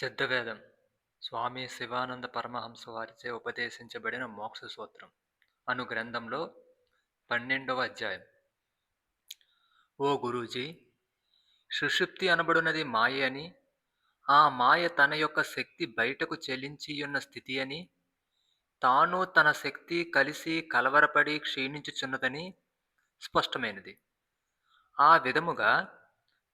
సిద్ధవేదం. స్వామి శివానంద పరమహంస వారిచే ఉపదేశించబడిన మోక్ష సూత్రం. అను గ్రంథంలో పన్నెండవ అధ్యాయం. ఓ గురూజీ సుషుప్తి అనబడినది మాయ అని ఆ మాయ తన యొక్క శక్తి బయటకు చెలించియున్న స్థితి అని తాను తన శక్తి కలిసి కలవరపడి క్షీణించుచున్నదని స్పష్టమైనది. ఆ విధముగా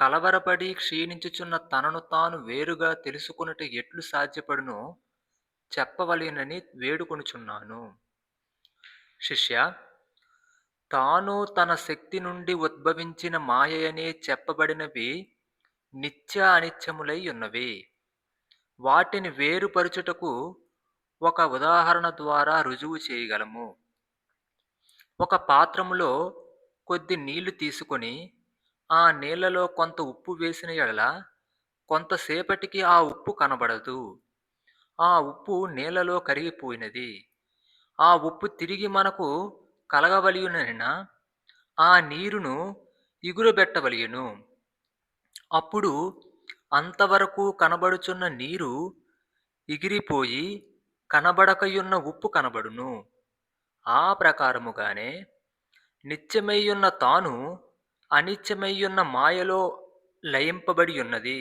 కలవరపడి క్షీణించుచున్న తనను తాను వేరుగా తెలుసుకొనుట ఎట్లు సాధ్యపడునో? చెప్పవలేనని వేడుకొనుచున్నాను. శిష్య తాను తన శక్తి నుండి ఉద్భవించిన మాయయనే చెప్పబడినవి నిత్య అనిత్యములై ఉన్నవి. వాటిని వేరుపరుచుటకు ఒక ఉదాహరణ ద్వారా రుజువు చేయగలము. ఒక పాత్రములో కొద్ది నీళ్ళు తీసుకొని ఆ నీళ్ళలో కొంత ఉప్పు వేసిన ఎడల కొంతసేపటికి ఆ ఉప్పు కనబడదు. ఆ ఉప్పు నీళ్ళలో కరిగిపోయినది. ఆ ఉప్పు తిరిగి మనకు కలగవలయునైన ఆ నీరును ఇగురబెట్టవలయును. అప్పుడు అంతవరకు కనబడుచున్న నీరు ఎగిరిపోయి కనబడకయున్న ఉప్పు కనబడును. ఆ ప్రకారముగానే నిత్యమయ్యున్న తాను అనిత్యమయ్యున్న మాయలో లయింపబడి ఉన్నది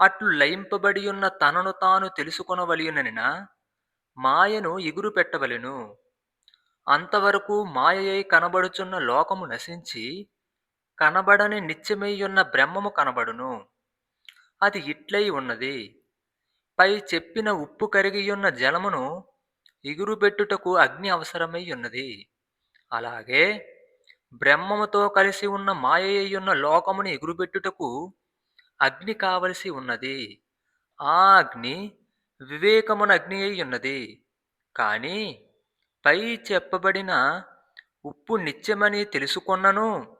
అట్లు లయింపబడి ఉన్న తనను తాను తెలుసుకొనవలయుననిన మాయను ఎగురు పెట్టవలెను అంతవరకు మాయయై కనబడుచున్న లోకము నశించి కనబడని నిత్యమయ్యున్న బ్రహ్మము కనబడును. అది ఇట్లై ఉన్నది. పై చెప్పిన ఉప్పు కరిగియున్న జలమును ఎగురుబెట్టుటకు అగ్ని అవసరమై ఉన్నది. అలాగే బ్రహ్మముతో కలిసి ఉన్న మాయయ్యున్న లోకమును ఎగురుబెట్టుటకు అగ్ని కావలసి ఉన్నది. ఆ అగ్ని వివేకమున అగ్ని అయి ఉన్నది. కానీ పై చెప్పబడిన ఉప్పు నిత్యమని తెలుసుకొన్నను.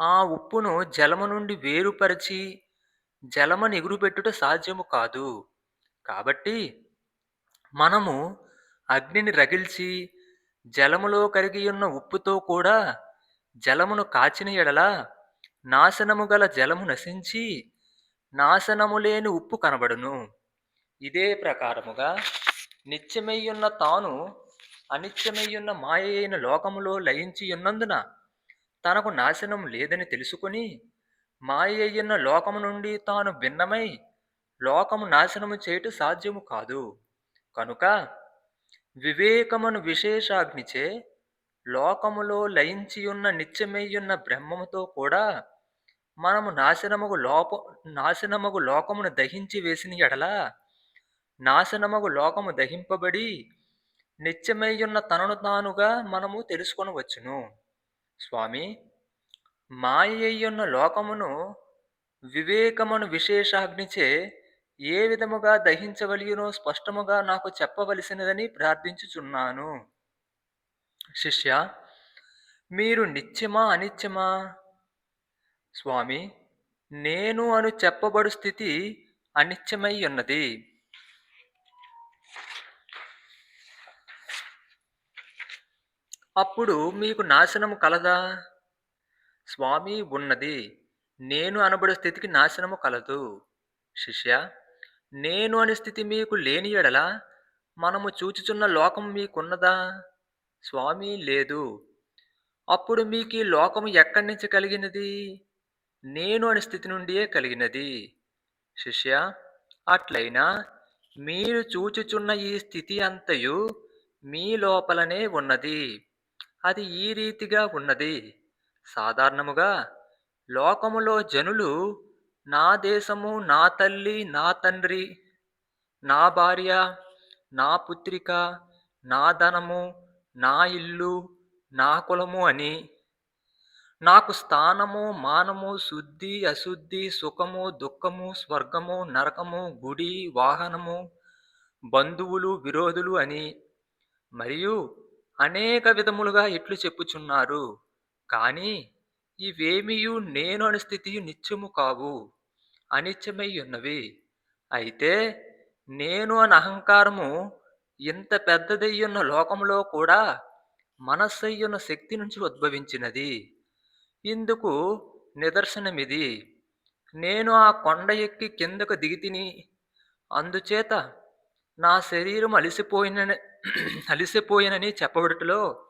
ఆ ఉప్పును జలము నుండి వేరుపరిచి జలమును ఎగురుపెట్టుట సాధ్యము కాదు. కాబట్టి మనము అగ్నిని రగిల్చి జలములో కరిగి ఉన్న ఉప్పుతో కూడా జలమును కాచిన ఎడల నాశనము గల జలము నశించి నాశనము లేని ఉప్పు కనబడును. ఇదే ప్రకారముగా నిత్యమయ్యున్న తాను అనిత్యమయ్యున్న మాయ అయిన లోకములో లయించి ఉన్నందున తనకు నాశనం లేదని తెలుసుకొని మాయ అయ్యున్న లోకము నుండి తాను భిన్నమై లోకము నాశనము చేయుట సాధ్యము కాదు. కనుక వివేకమును విశేషాగ్నిచే లోకములో లయించియున్న నిత్యమయ్యున్న బ్రహ్మముతో కూడా మనము నాశనముగు లోప నాశనముగు లోకమును దహించి వేసిన ఎడల నాశనమగు లోకము దహింపబడి నిత్యమయ్యున్న తనను తానుగా మనము తెలుసుకొనవచ్చును స్వామి మాయయ్యున్న లోకమును వివేకమును విశేషాగ్నిచే ఏ విధముగా దహించవలియునో స్పష్టముగా నాకు చెప్పవలసినదని ప్రార్థించుచున్నాను. శిష్య మీరు నిత్యమా అనిత్యమా? స్వామి నేను అను చెప్పబడు స్థితి అనిత్యమై ఉన్నది. అప్పుడు మీకు నాశనము కలదా? స్వామి ఉన్నది. నేను అనబడే స్థితికి నాశనము కలదు. శిష్య నేను అనే స్థితి మీకు లేని ఎడల మనము చూచుచున్న లోకం మీకున్నదా? స్వామి లేదు. అప్పుడు మీకు ఈ లోకము ఎక్కడి నుంచి కలిగినది? నేను అనే స్థితి నుండియే కలిగినది. శిష్య అట్లయినా మీరు చూచుచున్న ఈ స్థితి అంతయు మీ లోపలనే ఉన్నది. అది ఈ రీతిగా ఉన్నది. సాధారణముగా లోకములో జనులు నా దేశము నా తల్లి నా తండ్రి నా భార్య నా పుత్రిక నా ధనము నా ఇల్లు నా కులము అని. నాకు స్థానము మానము శుద్ధి అశుద్ధి సుఖము దుఃఖము స్వర్గము నరకము గుడి వాహనము బంధువులు విరోధులు అని. మరియు అనేక విధములుగా ఇట్లు చెప్పుచున్నారు. కానీ ఇవేమియు నేను అను స్థితి నిత్యము కావు అనిత్యమై ఉన్నవి. అయితే నేను అని అహంకారము ఇంత పెద్దదయ్యున్న లోకంలో కూడా మనస్సయ్యున్న శక్తి నుంచి ఉద్భవించినది. ఇందుకు నిదర్శనమిది. నేను ఆ కొండ ఎక్కి కిందకు దిగితిని అందుచేత నా శరీరం అలిసిపోయిన అలిసిపోయినని చెప్పబడుటలో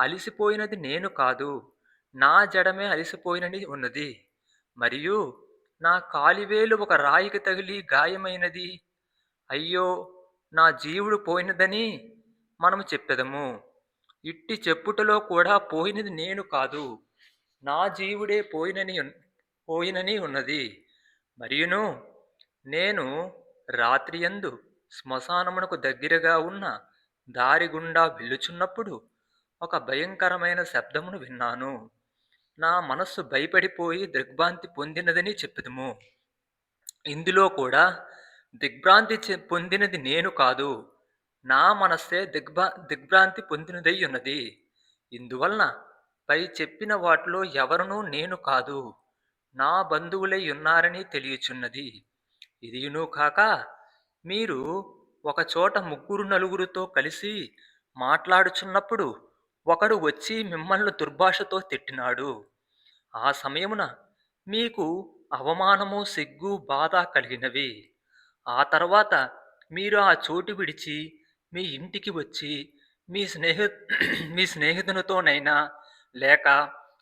అలిసిపోయినది నేను కాదు. నా జడమే అలిసిపోయినని ఉన్నది. మరియు నా కాలివేలు ఒక రాయికి తగిలి గాయమైనది. అయ్యో నా జీవుడు పోయినదని మనము చెప్పెదము. ఇట్టి చెప్పుటలో కూడా పోయినది నేను కాదు. నా జీవుడే పోయినని ఉన్- పోయినని ఉన్నది. మరియును నేను రాత్రియందు శ్మశానమునకు దగ్గరగా ఉన్న దారి గుండా వెళ్ళుచున్నప్పుడు ఒక భయంకరమైన శబ్దమును విన్నాను. నా మనస్సు భయపడిపోయి దిగ్భ్రాంతి పొందినదని చెప్పెదము. ఇందులో కూడా దిగ్భ్రాంతి చె- పొందినది నేను కాదు. నా మనస్సే దిగ్భా దిగ్భ్రాంతి పొందినదై ఉన్నది. ఇందువలన పై చెప్పిన వాటిలో ఎవరునూ నేను కాదు. నా బంధువులై ఉన్నారని తెలియచున్నది. ఇదియును కాక మీరు ఒక చోట ముగ్గురు నలుగురితో కలిసి మాట్లాడుచున్నప్పుడు ఒకడు వచ్చి మిమ్మల్ని దుర్భాషతో తిట్టినాడు. ఆ సమయమున మీకు అవమానము సిగ్గు బాధ కలిగినవి. ఆ తర్వాత మీరు ఆ చోటు విడిచి మీ ఇంటికి వచ్చి మీ స్నేహి మీ స్నేహితునితోనైనా లేక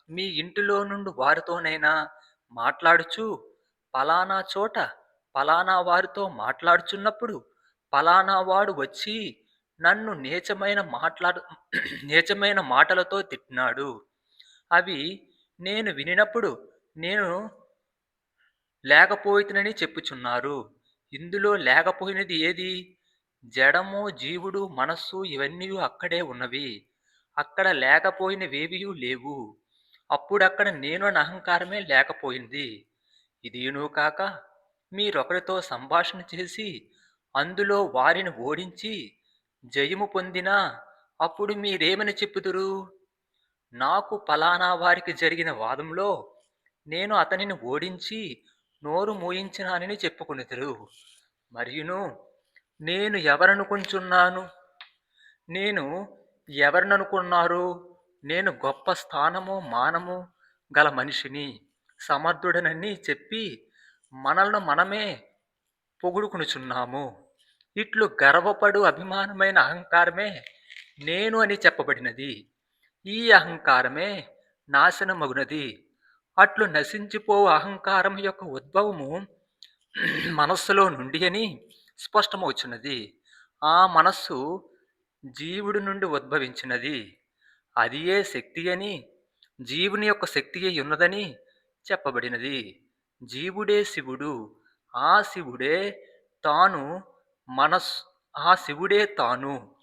మీ ఇంటిలో నుండి వారితోనైనా మాట్లాడుచు పలానా చోట పలానా వారితో మాట్లాడుచున్నప్పుడు పలానా వాడు వచ్చి నన్ను నీచమైన మాట్లాడు నీచమైన మాటలతో తిట్టినాడు. అవి నేను వినినప్పుడు నేను లేకపోయితనని చెప్పుచున్నారు. ఇందులో లేకపోయినది ఏది? జడము జీవుడు మనస్సు ఇవన్నీ అక్కడే ఉన్నవి. అక్కడ లేకపోయినవేవియూ లేవు. అప్పుడక్కడ నేను అని అహంకారమే లేకపోయింది. ఇదియును కాక మీరొకరితో సంభాషణ చేసి అందులో వారిని ఓడించి జయము పొందినా అప్పుడు మీరేమని చెప్పుదురు? నాకు పలానా వారికి జరిగిన వాదంలో నేను అతనిని ఓడించి నోరు మూయించినానని చెప్పుకొనిదురు మరియును నేను ఎవరనుకుంటున్నాను నేను ఎవరిననుకున్నారు? నేను గొప్ప స్థానము మానము గల మనిషిని సమర్థుడనని చెప్పి మనల్ని మనమే పొగుడుకునుచున్నాము. ఇట్లు గర్వపడు అభిమానమైన అహంకారమే నేను అని చెప్పబడినది. ఈ అహంకారమే నాశనమగునది. అట్లు నశించిపో అహంకారం యొక్క ఉద్భవము మనస్సులో నుండి అని స్పష్టమవుచున్నది. ఆ మనస్సు జీవుడి నుండి ఉద్భవించినది. అది ఏ శక్తి అని జీవుని యొక్క శక్తి అయి ఉన్నదని చెప్పబడినది. జీవుడే శివుడు. ఆ శివుడే తాను మనస్సు ఆ శివుడే తాను.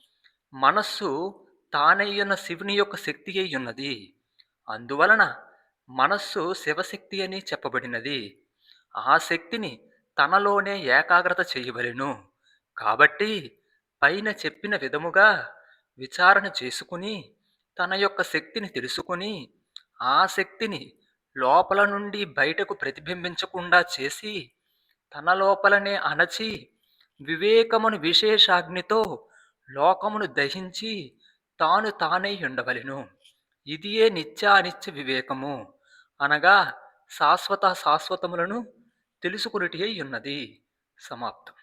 మనస్సు తానయ్యున్న శివుని యొక్క శక్తి అయి ఉన్నది. అందువలన మనస్సు శివశక్తి అని చెప్పబడినది. ఆ శక్తిని తనలోనే ఏకాగ్రత చేయవలెను. కాబట్టి పైన చెప్పిన విధముగా విచారణ చేసుకుని తన యొక్క శక్తిని తెలుసుకుని ఆ శక్తిని లోపల నుండి బయటకు ప్రతిబింబించకుండా చేసి తన లోపలనే అణచి వివేకమును విశేషాగ్నితో లోకమును దహించి తాను తానై ఉండవలెను. ఇదియే నిత్య అనిత్య వివేకము అనగా శాశ్వత శాశ్వతములను తెలుసుకునిటి ఉన్నది సమాప్తం.